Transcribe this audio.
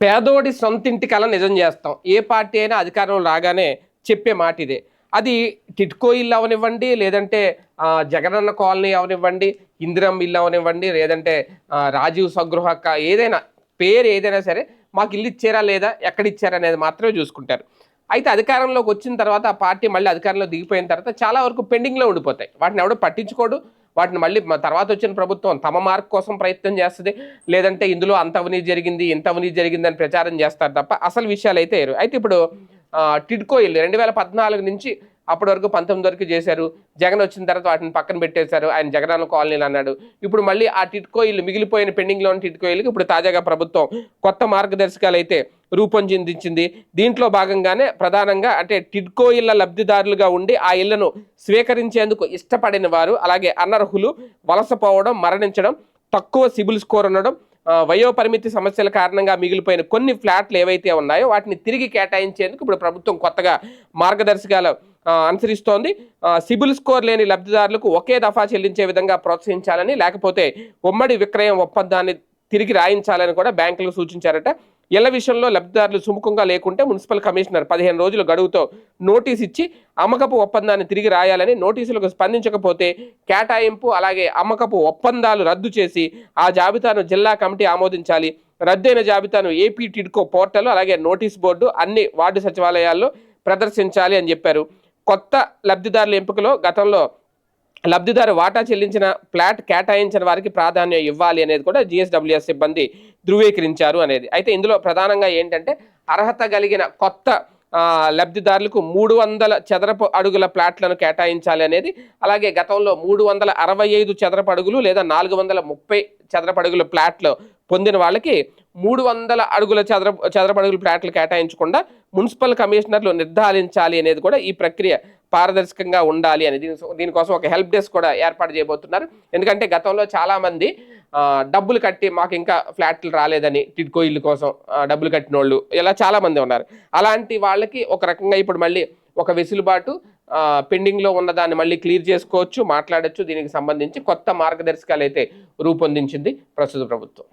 పేదోడి సొంతింటి కల నిజం చేస్తాం. ఏ పార్టీ అయినా అధికారం రాగానే చెప్పే మాట ఇదే. అది టిట్కో ఇల్లు అవనివ్వండి లేదంటే జగనన్న కాలనీ అవనివ్వండి ఇందిరం ఇల్లు అవనివ్వండి లేదంటే రాజీవ్ స్వగృహ ఏదైనా పేరు ఏదైనా సరే మాకు ఇల్లు ఇచ్చారా లేదా ఎక్కడ ఇచ్చారా అనేది మాత్రమే చూసుకుంటారు. అయితే అధికారంలోకి వచ్చిన తర్వాత ఆ పార్టీ మళ్ళీ అధికారంలో దిగిపోయిన తర్వాత చాలా వరకు పెండింగ్లో ఉండిపోతాయి. వాటిని ఎవడో పట్టించుకోడు. వాటిని మళ్ళీ తర్వాత వచ్చిన ప్రభుత్వం తమ మార్క్ కోసం ప్రయత్నం చేస్తుంది. లేదంటే ఇందులో అంత అవినీతి జరిగింది ఇంత అవినీతి జరిగింది అని ప్రచారం చేస్తారు తప్ప అసలు విషయాలు అయితే అయితే ఇప్పుడు టిడ్కో ఇల్లు రెండు వేల పద్నాలుగు నుంచి అప్పటి వరకు పంతొమ్మిది వరకు చేశారు. జగన్ వచ్చిన తర్వాత వాటిని పక్కన పెట్టేశారు. ఆయన జగనన్న కాలనీలు అన్నాడు. ఇప్పుడు మళ్ళీ ఆ టిట్కో ఇల్లు మిగిలిపోయిన పెండింగ్లో ఉన్న టిట్కో ఇల్లుకి ఇప్పుడు తాజాగా ప్రభుత్వం కొత్త మార్గదర్శకాలు అయితే రూపొందించింది. దీంట్లో భాగంగానే ప్రధానంగా అంటే టిడ్కో ఇళ్ళ లబ్ధిదారులుగా ఉండి ఆ ఇళ్ళను స్వీకరించేందుకు ఇష్టపడిన వారు అలాగే అనర్హులు వలసపోవడం మరణించడం తక్కువ సిబిల్ స్కోర్ ఉండడం వయోపరిమితి సమస్యల కారణంగా మిగిలిపోయిన కొన్ని ఫ్లాట్లు ఏవైతే ఉన్నాయో వాటిని తిరిగి కేటాయించేందుకు ఇప్పుడు ప్రభుత్వం కొత్తగా మార్గదర్శకాలు అనుసరిస్తోంది. సిబిల్ స్కోర్ లేని లబ్ధిదారులకు ఒకే దఫా చెల్లించే విధంగా ప్రోత్సహించాలని లేకపోతే ఉమ్మడి విక్రయం ఒప్పందాన్ని తిరిగి రాయించాలని కూడా బ్యాంకులు సూచించారట. ఇళ్ళ విషయంలో లబ్ధిదారులు సుముఖంగా లేకుంటే మున్సిపల్ కమిషనర్ పదిహేను రోజుల గడువుతో నోటీస్ ఇచ్చి అమ్మకపు ఒప్పందాన్ని తిరిగి రాయాలని నోటీసులకు స్పందించకపోతే కేటాయింపు అలాగే అమ్మకపు ఒప్పందాలు రద్దు చేసి ఆ జాబితాను జిల్లా కమిటీ ఆమోదించాలి. రద్దయిన జాబితాను ఏపీ టిడ్కో పోర్టల్ అలాగే నోటీస్ బోర్డు అన్ని వార్డు సచివాలయాల్లో ప్రదర్శించాలి అని చెప్పారు. కొత్త లబ్ధిదారుల ఎంపికలో గతంలో లబ్ధిదారు వాటా చెల్లించిన ఫ్లాట్ కేటాయించిన వారికి ప్రాధాన్యం ఇవ్వాలి అనేది కూడా జిఎస్డబ్ల్యూఎస్ సిబ్బంది ధృవీకరించారు అనేది. అయితే ఇందులో ప్రధానంగా ఏంటంటే అర్హత కలిగిన కొత్త లబ్ధిదారులకు మూడు వందల చదరపు అడుగుల ప్లాట్లను కేటాయించాలి అనేది అలాగే గతంలో మూడు వందల అరవై ఐదు చదరపు అడుగులు లేదా నాలుగు వందల ముప్పై చదరపు అడుగుల ప్లాట్లు పొందిన వాళ్ళకి మూడు వందల అడుగుల చదర చదరపు అడుగుల ప్లాట్లు కేటాయించకుండా మున్సిపల్ కమిషనర్లు నిర్ధారించాలి అనేది కూడా ఈ ప్రక్రియ పారదర్శకంగా ఉండాలి అని దీని దీనికోసం ఒక హెల్ప్ డెస్క్ కూడా ఏర్పాటు చేయబోతున్నారు. ఎందుకంటే గతంలో చాలామంది డబ్బులు కట్టి మాకు ఇంకా ఫ్లాట్లు రాలేదని టిడ్కో ఇల్లు కోసం డబ్బులు కట్టిన వాళ్ళు ఇలా చాలామంది ఉన్నారు. అలాంటి వాళ్ళకి ఒక రకంగా ఇప్పుడు మళ్ళీ ఒక వెసులుబాటు పెండింగ్లో ఉన్న దాన్ని మళ్ళీ క్లియర్ చేసుకోవచ్చు మాట్లాడొచ్చు. దీనికి సంబంధించి కొత్త మార్గదర్శకాలు అయితే రూపొందించింది ప్రస్తుత ప్రభుత్వం.